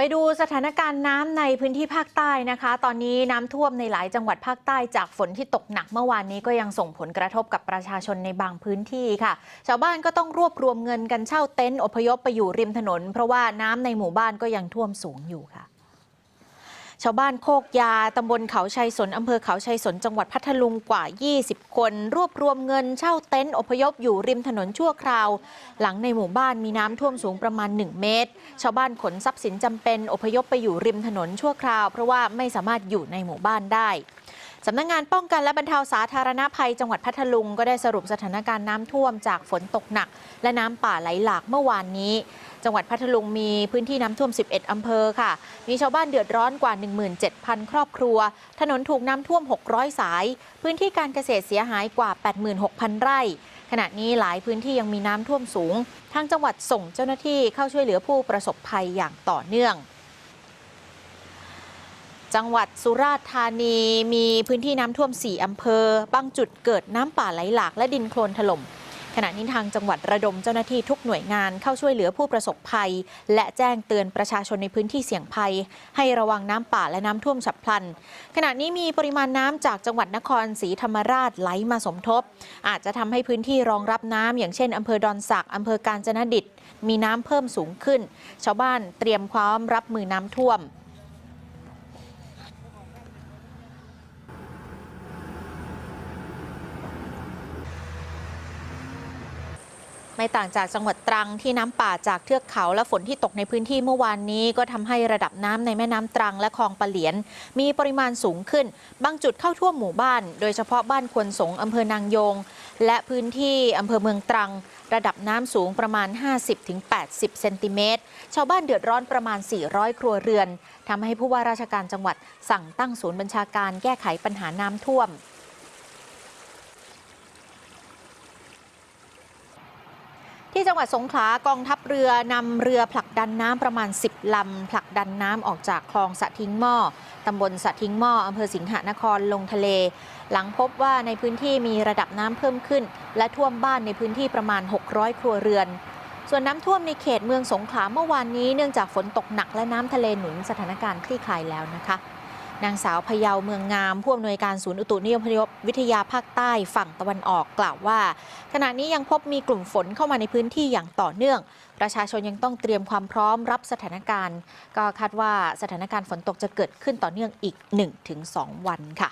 ไปดูสถานการณ์น้ำในพื้นที่ภาคใต้นะคะ ตอนนี้น้ำท่วมในหลายจังหวัดภาคใต้จากฝนที่ตกหนักเมื่อวานนี้ก็ยังส่งผลกระทบกับประชาชนในบางพื้นที่ค่ะ ชาวบ้านก็ต้องรวบรวมเงินกันเช่าเต็นท์อพยพไปอยู่ริมถนน เพราะว่าน้ำในหมู่บ้านก็ยังท่วมสูงอยู่ค่ะ ชาวบ้านโคกยาตำบลเขาชัยสนอำเภอเขาชัยสนจังหวัดพัทลุงกว่า 20 คน รวบรวมเงินเช่าเต็นท์อพยพอยู่ริมถนนชั่วคราว หลังในหมู่บ้านมีน้ำท่วมสูงประมาณ 1 เมตร ชาวบ้านขนทรัพย์สินจำเป็นอพยพไปอยู่ริมถนนชั่วคราว เพราะว่าไม่สามารถอยู่ในหมู่บ้านได้สำนักงานป้องกันและบรรเทาสาธารณภัยจังหวัดพัทลุงก็ได้สรุปสถานการณ์น้ำท่วมจากฝนตกหนัก และน้ำป่าไหลหลากเมื่อวานนี้ จังหวัดพัทลุงมีพื้นที่น้ำท่วม 11 อำเภอค่ะ มีชาวบ้านเดือดร้อนกว่า 17,000 ครอบครัว ถนนถูกน้ำท่วม 600 สาย พื้นที่การเกษตรเสียหายกว่า 86,000 ไร่ ขณะนี้หลายพื้นที่ยังมีน้ำท่วมสูง ทางจังหวัดส่งเจ้าหน้าที่เข้าช่วยเหลือผู้ประสบภัยอย่างต่อเนื่องจังหวัดสุราษฎร์ธานีมีพื้นที่น้ำท่วม 4 อำเภอ บางจุดเกิดน้ำป่าไหลหลากและดินโคลนถล่ม ขณะนี้ทางจังหวัดระดมเจ้าหน้าที่ทุกหน่วยงานเข้าช่วยเหลือผู้ประสบภัย และแจ้งเตือนประชาชนในพื้นที่เสี่ยงภัย ให้ระวังน้ำป่าและน้ำท่วมฉับพลัน ขณะนี้มีปริมาณน้ำจากจังหวัดนครศรีธรรมราชไหลมาสมทบ อาจจะทำให้พื้นที่รองรับน้ำอย่างเช่นอำเภอดอนสักอำเภอกาญจนดิตมีน้ำเพิ่มสูงขึ้น ชาวบ้านเตรียมความรับมือน้ำท่วม ไม่ต่างจากจังหวัดตรังที่น้ำป่าจากเทือกเขาและฝนที่ตกในพื้นที่เมื่อวานนี้ ก็ทำให้ระดับน้ำในแม่น้ำตรังและคลองปะเหลียน มีปริมาณสูงขึ้น บางจุดเข้าท่วมหมู่บ้าน โดยเฉพาะบ้านควนสงอำเภอนางยง และพื้นที่อำเภอเมืองตรัง ระดับน้ำสูงประมาณ 50-80 เซนติเมตร ชาวบ้านเดือดร้อนประมาณ 400 ครัวเรือนทำให้ผู้ว่าราชการจังหวัดสั่งตั้งศูนย์บัญชาการแก้ไขปัญหาน้ำท่วม ที่จังหวัดสงขลากองทัพเรือนำเรือผลักดันน้ำประมาณ 10 ลำ ผลักดันน้ำออกจากคลองสะทิ้งหม้อตำบลสะทิ้งหม้ออำเภอสิงหนครลงทะเล หลังพบว่าในพื้นที่มีระดับน้ำเพิ่มขึ้น และท่วมบ้านในพื้นที่ประมาณ 600 ครัวเรือน ส่วนน้ำท่วมในเขตเมืองสงขลาเมื่อวานนี้เนื่องจากฝนตกหนักและน้ำทะเลหนุนสถานการณ์คลี่คลายแล้วนะคะ นางสาวพยาวเมืองงามผู้อำนวยการศูนย์อุตุนิยมพยพวิทยาภาคใต้ฝั่งตะวันออกกล่าวว่า ขณะนี้ยังพบมีกลุ่มฝนเข้ามาในพื้นที่อย่างต่อเนื่อง ประชาชนยังต้องเตรียมความพร้อมรับสถานการณ์ ก็คาดว่าสถานการณ์ฝนตกจะเกิดขึ้นต่อเนื่องอีก 1-2 วันค่ะ